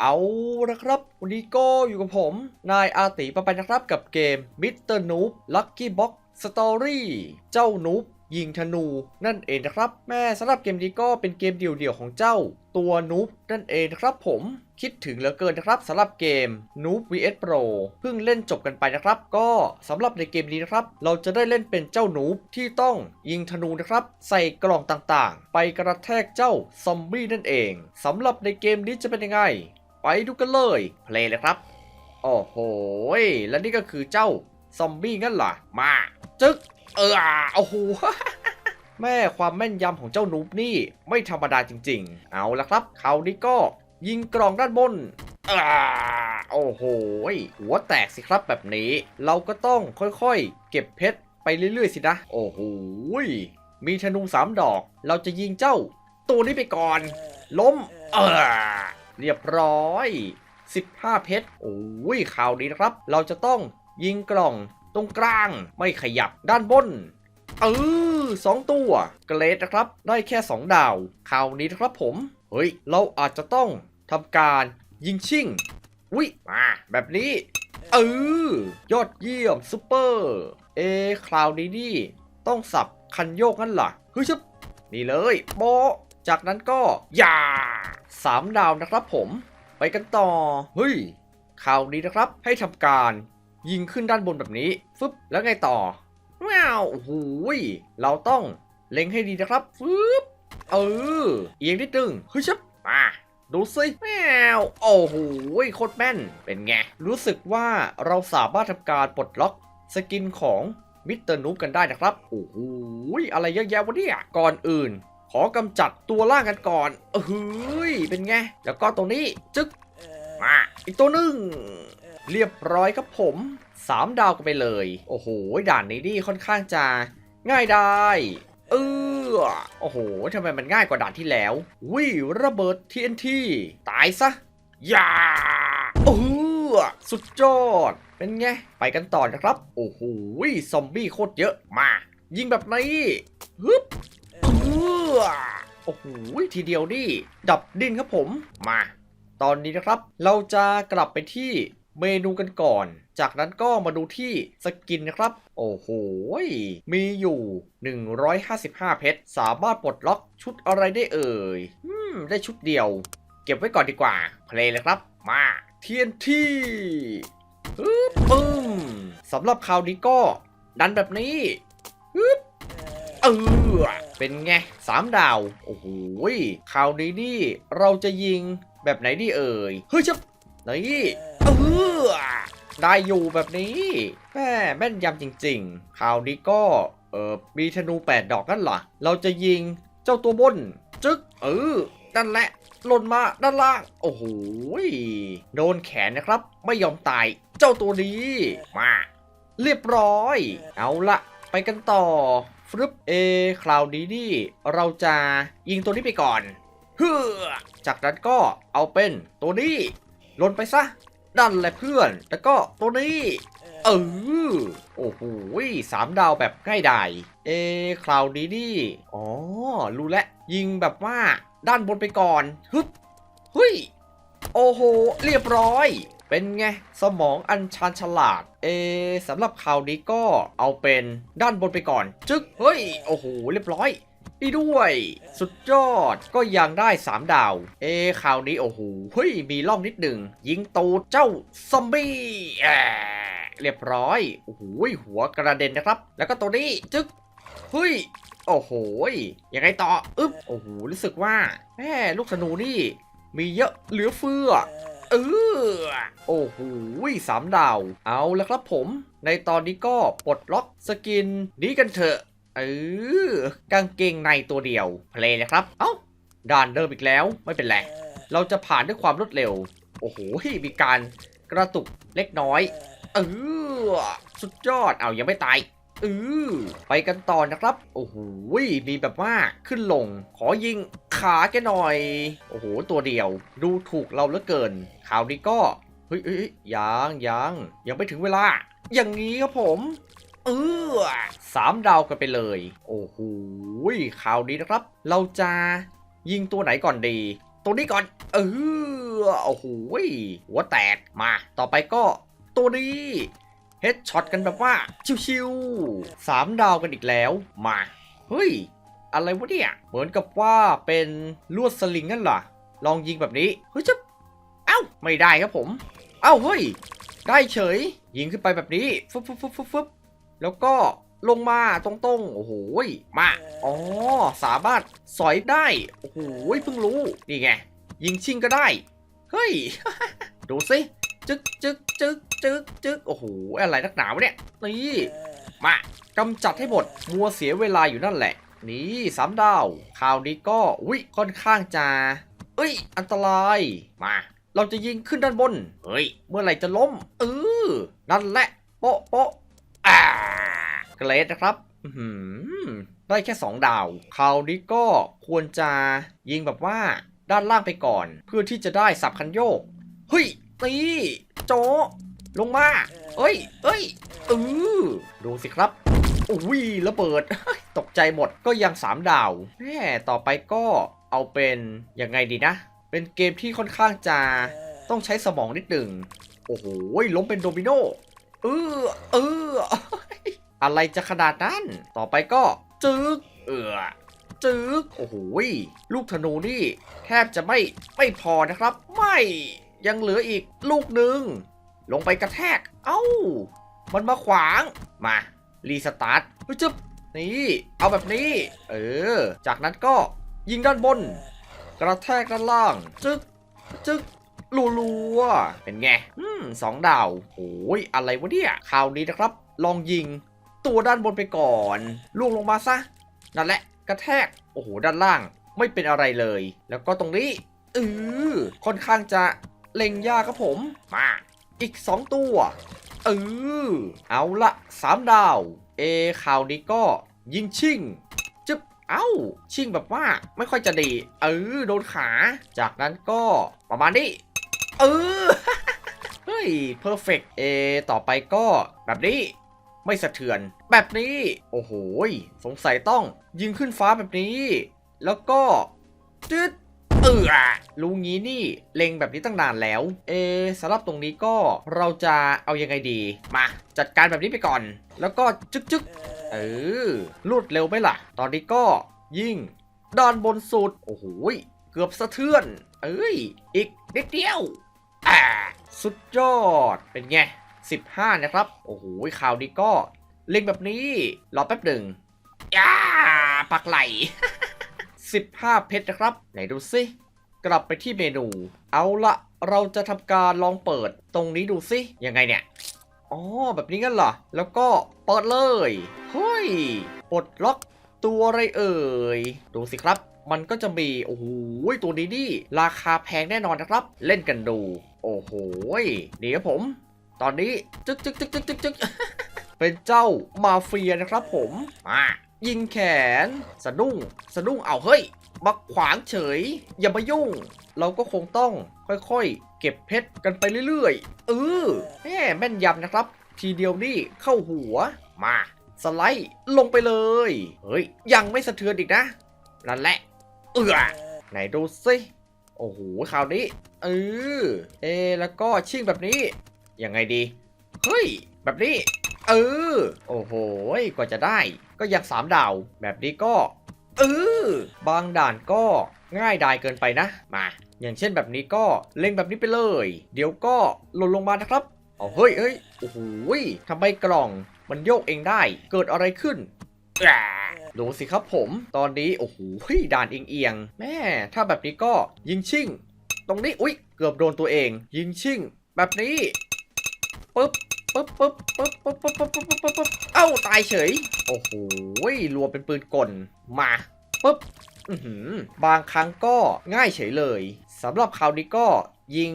เอาละครับ วันนี้ก็อยู่กับผม นายอาติปะไปนะครับกับเกม Mr. Noob Lucky Box Story เจ้านูบยิงธนูนั่นเองนะครับ แม่สำหรับเกมนี้ก็เป็นเกมเดี่ยวๆของเจ้า ตัวนูบนั่นเองนะครับผมคิดถึงเหลือเกินนะครับสำหรับเกม Noob vs Pro เพิ่งเล่นจบกันไปนะครับ ก็สำหรับในเกมนี้นะครับ เราจะได้เล่นเป็นเจ้านูบที่ต้องยิงธนูนะครับ ใส่กล่องต่างๆ ไปกระแทกเจ้าซอมบี้นั่นเองสำหรับในเกมนี้จะเป็นยังไง ไปดูกันเลยเพลย์เลยครับ โอ้โหยและนี่ก็คือเจ้าซอมบี้งั้นเหรอ มาจึ๊ก เออโอ้โห แม่ความแม่นยำของเจ้านูบนี่ไม่ธรรมดาจริง ๆ เอาละครับคราวนี้ก็ยิงกล่องด้านบนอ่าโอ้โห หัวแตกสิครับแบบนี้ เราก็ต้องค่อยๆ เก็บเพชรไปเรื่อยๆสินะ โอ้โหยมีธนูสามดอก เราจะยิงเจ้า ตัวนี้ไปก่อน ล้ม เออ เรียบร้อย 15 เพชร โอ้ยข่าวนี้นะครับ เราจะต้องยิงกล่องตรงกลางไม่ขยับด้านบนเออสองตัว เกรดนะครับ ได้แค่ 2 ดาวข่าวนี้นะครับผม เฮ้ย เราอาจจะต้องทำการยิงชิ่งอุ้ยมาแบบนี้ เออยอดเยี่ยมซุปเปอร์ เอคราวนี้นี่ ต้องสับคันโยกนั่นเหรอเฮ้ยชึบนี่เลยโบ จากนั้นก็ย่าสามดาวนะครับผมไปกันต่อ เฮ้ยคราวนี้นะครับให้ทำการยิงขึ้นด้านบนแบบนี้ ฟึบแล้วไงต่อว้าวโอ้โหยเราต้องเล็งให้ดีนะครับ ฟึบเออเอียงนิดนึงเฮ้ยชับมาดูสิแมวโอ้โหโคตรแม่น เป็นไง รู้สึกว่าเราสามารถทำการปลดล็อกสกินของมิสเตอร์นูบกันได้นะครับ โอ้โหอะไรเยอะแยะวะเนี่ย ก่อนอื่น ขอกำจัดตัวล่างกันก่อนเฮ้ย เป็นไง แล้วก็ตรงนี้จึ๊กมาอีกตัวหนึ่งเรียบร้อยครับผม 3 ดาวกันไปเลย โอ้โห ด่านนี้นี่ค่อนข้างจะง่ายได้เออโอ้โหทำไมมันง่ายกว่าด่านที่แล้ววิระเบิด TNT ตายซะอย่าเออสุดยอด เป็นไง ไปกันต่อนะครับ โอ้โห ซอมบี้โคตรเยอะมา ยิงแบบนี้ฮึบเอโอ้โหทีเดียวนี่ดับดินครับผม มา ตอนนี้นะครับ เราจะกลับไปที่เมนูกันก่อน จากนั้นก็มาดูที่สกินนะครับ โอ้โห มีอยู่ 155 เพชร สามารถปลดล็อกชุดอะไรได้เอ่ย อืม ได้ชุดเดียว เก็บไว้ก่อนดีกว่า เพลย์เลยครับ มา TNT ฮึบปึ้มสำหรับคราวนี้ก็ ดันแบบนี้ฮึบเออ เป็นไงสามดาว โอ้โหคราวนี้นี่เราจะยิงแบบไหนดีเอ่ย เฮ้ยชับนี่เออได้อยู่แบบนี้แม่แม่นยำจริงๆ คราวนี้ก็ เออมีธนู 8 ดอกนั่นเหรอ เราจะยิงเจ้าตัวบน จึ๊ก เออนั่นแหละหล่นมาด้านล่าง โอ้โหยโดนแขนนะครับ ไม่ยอมตาย เจ้าตัวนี้ มา เรียบร้อย เอาละไปกันต่อ ฟรึบเอคราวนี้นี่เราจะยิงตัวนี้ไปก่อนเฮือจากนั้นก็เอาเป็นตัวนี้ลนไปซะดันแหละเพื่อน แล้วก็ตัวนี้เออโอ้โหสามดาวแบบง่ายดายเอคราวนี้นี่ อ๋อ รู้แล้ว ยิงแบบว่าด้านบนไปก่อน ฮึบเฮ้ย โอ้โห เรียบร้อย เป็นไง สมองอันชาญฉลาด เอสำหรับคราวนี้ก็เอาเป็นด้านบนไปก่อน จึ๊ก เฮ้ย โอ้โห เรียบร้อยดีด้วย สุดยอดก็ยังได้ 3 ดาว เอคราวนี้โอ้โหเฮ้ย มีล่องนิดหนึ่ง ยิงตูดเจ้าซอมบี้เรียบร้อยโอ้โหหัวกระเด็นนะครับ แล้วก็ตัวนี้ จึ๊กเฮ้ยโอ้โหยังไงต่อ อึ๊บ โอ้โห รู้สึกว่าแม่ลูกธนูนี่ มีเยอะเหลือเฟือ เออโอ้โหสามดาว เอาแล้วครับผม ในตอนนี้ก็ปลดล็อกสกินนี้กันเถอะเออกางเกงในตัวเดียวเพลย์นะครับ เอ้าด่านเดิมอีกแล้วไม่เป็นไรเราจะผ่านด้วยความรวดเร็ว โอ้โหมีการกระตุกเล็กน้อย เออสุดยอดเอายังไม่ตาย ออไปกันต่อนะครับ โอ้โหมีแบบว่าขึ้นลง ขอยิงขาแกหน่อย โอ้โห ตัวเดียว ดูถูกเราเหลือเกินข่าวนี้ก็เฮ้ยเฮ้ยยังยังยังไม่ถึงเวลา อย่างนี้ครับผมเออสามดาวกันไปเลย โอ้โหข่าวนี้นะครับ เราจะยิงตัวไหนก่อนดี ตัวนี้ก่อน เออโอ้โหหัวแตกมา ต่อไปก็ตัวนี้ เฮดช็อตกันแบบว่า ชิวๆสามดาวกันอีกแล้ว มา เฮ้ย อะไรวะเนี่ย เหมือนกับว่าเป็นลวดสลิงนั่นเหรอ ลองยิงแบบนี้ เฮ้ยจะเอ้า ไม่ได้ครับผม เอ้า เฮ้ย ได้เฉย ยิงขึ้นไปแบบนี้ฟึบฟึบฟึบฟึบฟึบแล้วก็ลงมาตรงๆ โอ้โหยมา อ๋อ สามารถสอยได้ โอ้โหยเพิ่งรู้ นี่ไง ยิงชิงก็ได้ เฮ้ย ดูสิ จึกจึกจึกจึกจึกโอ้โหอะไรนักหนาวะเนี่ยนี่มากำจัดให้หมดมัวเสียเวลาอยู่นั่นแหละ นี่สามดาวคราวนี้ก็อุ้ยค่อนข้างจะเอ้ย อันตรายมา เราจะยิงขึ้นด้านบนเฮ้ยเมื่อไหร่จะล้มเออนั่นแหละโป๊ะโป๊ะอ่าเกรดนะครับอื้อหือได้แค่ 2 ดาว คราวนี้ก็ควรจะยิงแบบว่าด้านล่างไปก่อน เพื่อที่จะได้สับคันโยก เฮ้ยตีโจาะ ลงมาเอ้ยเอ้ยเออดูสิครับอุ้ยระเบิด ตกใจหมดก็ยัง 3 ดาวแหม่ต่อไปก็เอาเป็นยังไงดีนะ เป็นเกมที่ค่อนข้างจะต้องใช้สมองนิดหนึ่งโอ้โหล้มเป็นโดมิโนเออเอออะไรจะขนาดนั้น ต่อไปก็จึกเออจึกโอ้โหลูกธนูนี่ แทบจะไม่ไม่พอนะครับ ไม่ยังเหลืออีกลูกหนึ่ง ลงไปกระแทก เอ้า มันมาขวาง มา รีสตาร์ทจึ๊บ นี่ เอาแบบนี้ เออ จากนั้นก็ยิงด้านบน กระแทกด้านล่าง จึ๊ก จึ๊กรัวๆเป็นไง อืมสองดาวโอ้ย อะไรวะเนี่ย คราวนี้นะครับ ลองยิง ตัวด้านบนไปก่อนล่วงลงมาซะ นั่นแหละ กระแทก โอ้โห ด้านล่าง ไม่เป็นอะไรเลย แล้วก็ตรงนี้เออค่อนข้างจะเล็งยากครับผม มา อีก 2 ตัวเออเอาละ3 ดาว เอข่าวนี้ก็ยิงชิงจึ๊บเอ้า ชิงแบบว่าไม่ค่อยจะดี เออ โดนขา จากนั้นก็ประมาณนี้ เออ เฮ้ย เพอร์เฟกเอ ต่อไปก็แบบนี้ ไม่สะเทือน แบบนี้ โอ้โห สงสัยต้องยิงขึ้นฟ้าแบบนี้ แล้วก็ จึ๊ด เออรู้งี้นี่เล็งแบบนี้ตั้งนานแล้ว เอะสำหรับตรงนี้ก็เราจะเอายังไงดี มา จัดการแบบนี้ไปก่อน แล้วก็จึ๊กจึ๊กเออรวดเร็วไหมล่ะ ตอนนี้ก็ยิงด้านบนสุด โอ้โหเกือบสะเทือน เอ้ย อีกนิดเดียวอ่าสุดยอดเป็นไง 15 นะครับ โอ้โหข่าวนี้ก็เล็งแบบนี้ รอแป๊บหนึ่งย่าปักไหล 15 เพชรนะครับ ไหนดูสิ กลับไปที่เมนู เอาละเราจะทำการลองเปิดตรงนี้ดูสิ ยังไงเนี่ย อ๋อ แบบนี้งั้นเหรอ แล้วก็เปิดเลย เฮ้ย ปลดล็อกตัวอะไรเอ่ย ดูสิครับ มันก็จะมี โอ้โห ตัวนี้นี่ ราคาแพงแน่นอนนะครับ เล่นกันดู โอ้โหเดี๋ยวผม ตอนนี้ จึ๊กจึ๊กจึ๊กจึ๊กจึกจึกเป็นเจ้ามาเฟียนะครับผม มา ยิงแขน สะดุ้ง สะดุ้งเอาเฮ้ยมาขวางเฉย อย่ามายุ่ง เราก็คงต้องค่อยๆ เก็บเพชรกันไปเรื่อยๆ เออแหมแม่นยำนะครับ ทีเดียวนี่เข้าหัว มา สไลด์ลงไปเลย เฮ้ย ยังไม่สะเทือนอีกนะ นั่นแหละ เอือไหนดูสิโอ้โหคราวนี้ เออ เอ แล้วก็ชิ่งแบบนี้ ยังไงดี เฮ้ย แบบนี้ เออ โอ้โหกว่าจะได้ ก็ยังสามดาว แบบนี้ก็ เออ บางด่านก็ง่ายดายเกินไปนะ มา อย่างเช่นแบบนี้ก็เล็งแบบนี้ไปเลย เดี๋ยวก็หล่นลงมานะครับเอาเฮ้ยเฮ้ยโอ้โหทำไมกล่องมันโยกเองได้ เกิดอะไรขึ้นดูสิครับผม ตอนนี้ โอ้โหด่านเอียงๆ แม่ ถ้าแบบนี้ก็ยิงชิ่ง ตรงนี้ อุ๊ย เกือบโดนตัวเอง ยิงชิ่ง แบบนี้ ปึ๊บ ปึ๊บปึ๊บปึ๊บปึ๊บปึ๊บปึ๊บปึ๊บปึ๊บปึ๊บเอ้าตายเฉย โอ้โหรวมเป็นปืนกลมาปึ๊บอือหือบางครั้งก็ง่ายเฉยเลยสำหรับคราวนี้ก็ยิง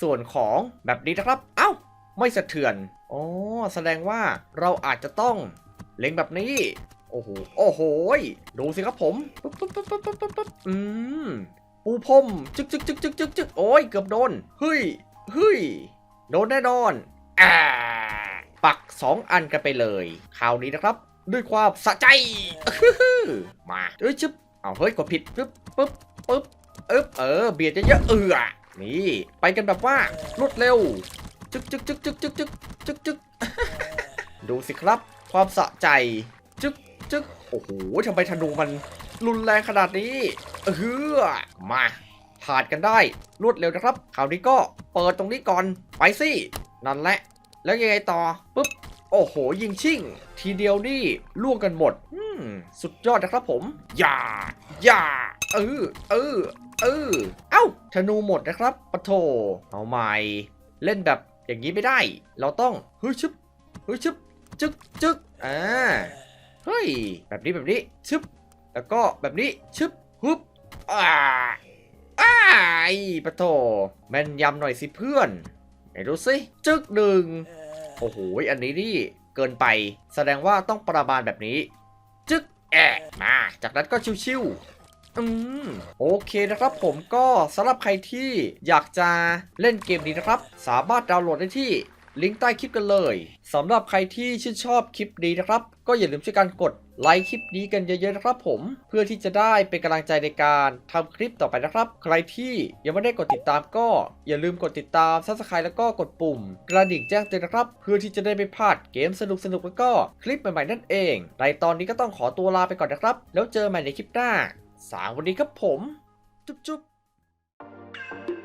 ส่วนของแบบนี้นะครับ เอ้า ไม่สะเทือนอ๋อแสดงว่าเราอาจจะต้องเล็งแบบนี้ โอ้โห โอ้โห ดูสิครับผมปึ๊บปึ๊บปึ๊บปึ๊บปึ๊บปึ๊บปึ๊บอืมปูพรมจึกจึกจึกจึกจึกจึกโอ้ย เกือบโดน เฮ้ย เฮ้ย โดนแน่นอนอ่า ปัก 2 อันกันไปเลยคราวนี้นะครับ ด้วยความสะใจ มาเอ้ยชึบเอาเฮ้ยกดผิดปึ๊บปึ๊บปึ๊บเอ๊บเออเบียดเยอะๆเออนี่ ไปกันแบบว่ารวดเร็วจึกจึกจึกจึกจึกจึกจึกจึกดูสิครับ ความสะใจจึกจึกโอ้โหทำไมธนูมันรุนแรงขนาดนี้เออมาผ่านกันได้รวดเร็วนะครับคราวนี้ก็เปิดตรงนี้ก่อนไปสินั่นแหละ แล้วยังไงต่อปุ๊บโอ้โห ยิงชิ่ง ทีเดียวนี่ล่วงกันหมดอืมสุดยอดนะครับผมอย่าอย่าเออเออเออเอ้าธนูหมดนะครับปะโถเอาใหม่เล่นแบบอย่างนี้ไม่ได้ เราต้องเฮ้ยชึบเฮ้ยชึบจึกจึกอ่าเฮ้ยแบบนี้แบบนี้ชึบแล้วก็แบบนี้ชึบฮึบอ่าอ้าปะโถแม่นยำหน่อยสิเพื่อน ดูสิจึกหนึ่งโอ้โหอันนี้นี่เกินไป แสดงว่าต้องประมาณแบบนี้ จึกแอะมาจากนั้นก็ชิวๆอืมโอเคนะครับผมก็สำหรับใครที่อยากจะเล่นเกมนี้นะครับ สามารถดาวน์โหลดได้ที่ ลิงก์ใต้คลิปกันเลยสำหรับใครที่ชื่นชอบคลิปนี้นะครับ ก็อย่าลืมช่วยกันกดไลค์คลิปนี้กันเยอะๆนะครับผม เพื่อที่จะได้เป็นกำลังใจในการทำคลิปต่อไปนะครับ ใครที่ยังไม่ได้กดติดตามก็อย่าลืมกดติดตามซับสไครต์แล้วก็กดปุ่ม กระดิ่งแจ้งเตือนนะครับ เพื่อที่จะได้ไม่พลาดเกมสนุกๆแล้วก็คลิปใหม่ๆนั่นเอง ในตอนนี้ก็ต้องขอตัวลาไปก่อนนะครับ แล้วเจอใหม่ในคลิปหน้าสางวันนี้ครับผม จุ๊บๆ